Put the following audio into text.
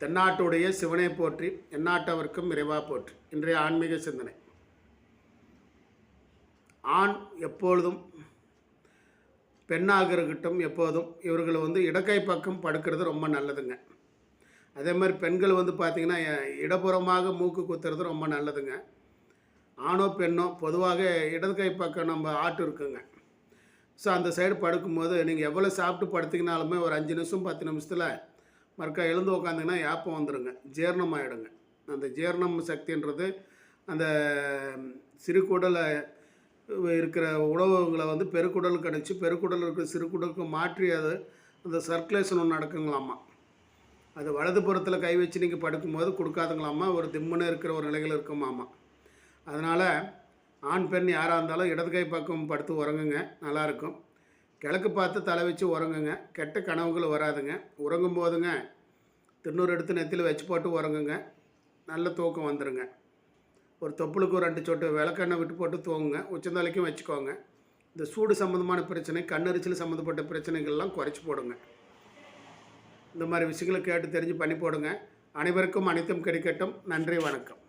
தென்னாட்டுடைய சிவனை போற்றி எந்நாட்டவர்க்கும் இறைவா போற்றி. இன்றைய ஆன்மீக சிந்தனை. ஆண் எப்பொழுதும் பெண்ணாக இருக்கட்டும் எப்போதும் இவர்கள் வந்து இடக்கை பக்கம் படுக்கிறது ரொம்ப நல்லதுங்க. அதே மாதிரி பெண்கள் வந்து பார்த்திங்கன்னா இடப்புறமாக மூக்கு குத்துறது ரொம்ப நல்லதுங்க. ஆணோ பெண்ணோ பொதுவாக இடது கை பக்கம் நம்ம ஆட்டு இருக்குங்க. ஸோ அந்த சைடு படுக்கும்போது நீங்கள் எவ்வளோ சாப்பிட்டு படுத்திங்கனாலுமே ஒரு அஞ்சு நிமிஷம் பத்து நிமிஷத்தில் மறுக்கா எழுந்து உக்காந்திங்கன்னா யாப்பம் வந்துடுங்க ஜீரணம் ஆகிடுங்க அந்த ஜீரணம் சக்தின்றது அந்த சிறுகுடலை இருக்கிற உணவுகளை வந்து பெருக்குடலுக்கு அடித்து பெருக்குடல் இருக்கிற சிறுகுடலுக்கு மாற்றி அது அந்த சர்க்குலேஷன் ஒன்று நடக்குங்களாமா. அது வலதுபுறத்தில் கை வச்சு நீங்கள் படுக்கும்போது கொடுக்காதுங்களாமா. ஒரு திம்முன்னு இருக்கிற ஒரு நிலைகள் இருக்குமாமா. அதனால் ஆண் பெண் யாராக இருந்தாலும் இடது கை பக்கம் படுத்து உறங்குங்க. நல்லாயிருக்கும் கிழக்கு பார்த்து தலை வச்சு உறங்குங்க. கெட்ட கனவுகள் வராதுங்க. உறங்கும் போதுங்க திருநூறு எடுத்து நெத்தியில் வச்சு போட்டு உறங்குங்க. நல்ல தூக்கம் வந்துடுங்க ஒரு தொப்புளுக்கு ஒரு ரெண்டு சொட்டு விளக்கெண்ணெய் விட்டு போட்டு தூங்குங்க. உச்சந்தலைக்கும் வச்சுக்கோங்க. இந்த சூடு சம்மந்தமான பிரச்சனை கண்ணெரிச்சல் சம்மந்தப்பட்ட பிரச்சனைகள்லாம் குறைச்சி போடுங்க. இந்த மாதிரி விஷயங்களை கேட்டு தெரிஞ்சு பண்ணி போடுங்க. அனைவருக்கும் அனைத்தும் கிடைக்கட்டும். நன்றி வணக்கம்.